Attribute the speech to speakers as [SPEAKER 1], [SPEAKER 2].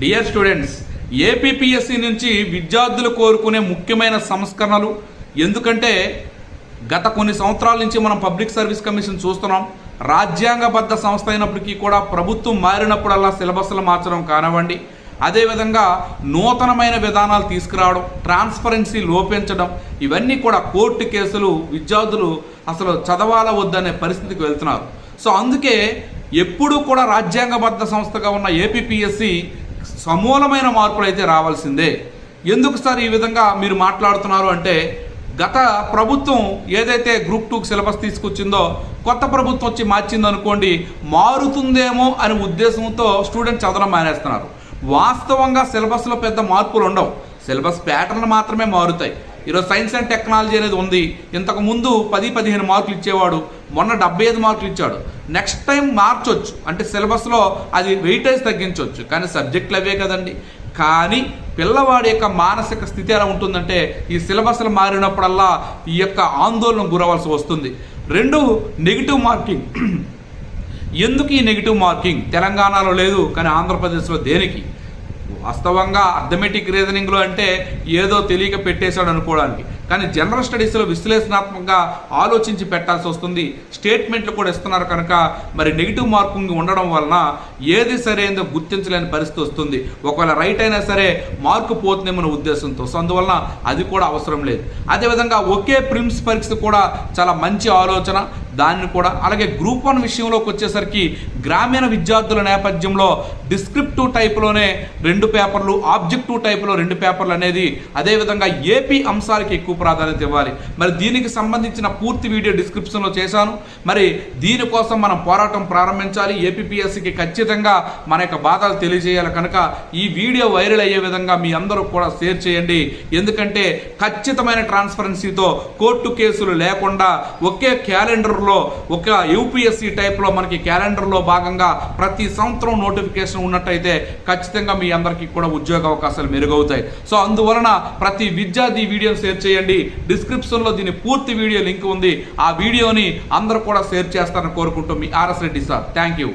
[SPEAKER 1] Dear students APPSC నుంచి విద్యార్థులు కోరుకునే ముఖ్యమైన సంస్కరణలు ఎందుకంటే గత కొన్ని సంవత్సరాల నుంచి మనం పబ్లిక్ సర్వీస్ కమిషన్ చూస్తున్నాం. రాజ్యాంగబద్ధ సంస్థ అయినప్పటికీ కూడా ప్రభుత్వం మారినప్పుడల్లా సిలబస్లు మార్చడం కానివ్వండి అదేవిధంగా నూతనమైన విధానాలు తీసుకురావడం ట్రాన్స్పరెన్సీ లోపించడం ఇవన్నీ కూడా కోర్టు కేసులు విద్యార్థులు అసలు చదవాల వద్దనే పరిస్థితికి వెళ్తున్నారు. సో అందుకే ఎప్పుడూ కూడా రాజ్యాంగబద్ధ సంస్థగా ఉన్న ఏపీపీఎస్సి సమూలమైన మార్పులు అయితే రావాల్సిందే. ఎందుకు సార్ ఈ విధంగా మీరు మాట్లాడుతున్నారు అంటే గత ప్రభుత్వం ఏదైతే గ్రూప్ టూకి సిలబస్ తీసుకొచ్చిందో కొత్త ప్రభుత్వం వచ్చి మార్చింది అనుకోండి మారుతుందేమో అనే ఉద్దేశంతో స్టూడెంట్ చదవడం మానేస్తున్నారు. వాస్తవంగా సిలబస్లో పెద్ద మార్పులు ఉండవు సిలబస్ ప్యాటర్న్ మాత్రమే మారుతాయి. ఈరోజు సైన్స్ అండ్ టెక్నాలజీ అనేది ఉంది. ఇంతకు ముందు పది పదిహేను మార్కులు ఇచ్చేవాడు. మొన్న డెబ్బై ఐదు మార్కులు ఇచ్చాడు. నెక్స్ట్ టైం మార్చొచ్చు. అంటే సిలబస్లో అది వెయిటేజ్ తగ్గించవచ్చు కానీ సబ్జెక్టులు అవే కదండి. కానీ పిల్లవాడి యొక్క మానసిక స్థితి ఎలా ఉంటుందంటే ఈ సిలబస్లు మారినప్పుడల్లా ఈ యొక్క ఆందోళన గురవలసి వస్తుంది. రెండు నెగిటివ్ మార్కింగ్. ఎందుకు ఈ నెగిటివ్ మార్కింగ్? తెలంగాణలో లేదు కానీ ఆంధ్రప్రదేశ్లో దేనికి? వాస్తవంగా అర్థమెటిక్ రీజనింగ్లో అంటే ఏదో తెలియక పెట్టేశాడు అనుకోవడానికి. కానీ జనరల్ స్టడీస్లో విశ్లేషణాత్మకంగా ఆలోచించి పెట్టాల్సి వస్తుంది. స్టేట్మెంట్లు కూడా ఇస్తున్నారు కనుక మరి నెగిటివ్ మార్కింగ్ ఉండడం వలన ఏది సరైనదో గుర్తించలేని పరిస్థితి వస్తుంది. ఒకవేళ రైట్ అయినా సరే మార్కు పోతుందేమన్న ఉద్దేశంతో. సో అందువలన అది కూడా అవసరం లేదు. అదేవిధంగా ఒకే ప్రిమ్స్ పరీక్ష కూడా చాలా మంచి ఆలోచన. దాన్ని కూడా అలాగే గ్రూప్ వన్ విషయంలోకి వచ్చేసరికి గ్రామీణ విద్యార్థుల నేపథ్యంలో డిస్క్రిప్టివ్ టైప్లోనే రెండు పేపర్లు ఆబ్జెక్టివ్ టైప్లో రెండు పేపర్లు అనేది అదేవిధంగా ఏపీ అంశాలకి ఎక్కువ ప్రాధాన్యత ఇవ్వాలి. మరి దీనికి సంబంధించిన పూర్తి వీడియో డిస్క్రిప్షన్లో చేశాను. మరి దీనికోసం మనం పోరాటం ప్రారంభించాలి. ఏపీఎస్సికి ఖచ్చితంగా మన యొక్క బాధలు తెలియజేయాలి కనుక ఈ వీడియో వైరల్ అయ్యే విధంగా మీ అందరూ కూడా షేర్ చేయండి. ఎందుకంటే ఖచ్చితమైన ట్రాన్స్పరెన్సీతో కోర్టు కేసులు లేకుండా ఒకే క్యాలెండర్లో ఒక యూపీఎస్సీ టైప్లో మనకి క్యాలెండర్లో భాగంగా ప్రతి సంవత్సరం నోటిఫికేషన్ ఉన్నట్టయితే ఖచ్చితంగా మీ అందరికీ కూడా ఉద్యోగ అవకాశాలు మెరుగవుతాయి. సో అందువలన ప్రతి విద్యార్థి వీడియో వీడియోని షేర్ చేయండి డిస్క్రిప్షన్లో దీని పూర్తి వీడియో లింక్ ఉంది. ఆ వీడియోని అందరూ కూడా షేర్ చేస్తారని కోరుకుంటూ మీ RS Reddy sir. Thank you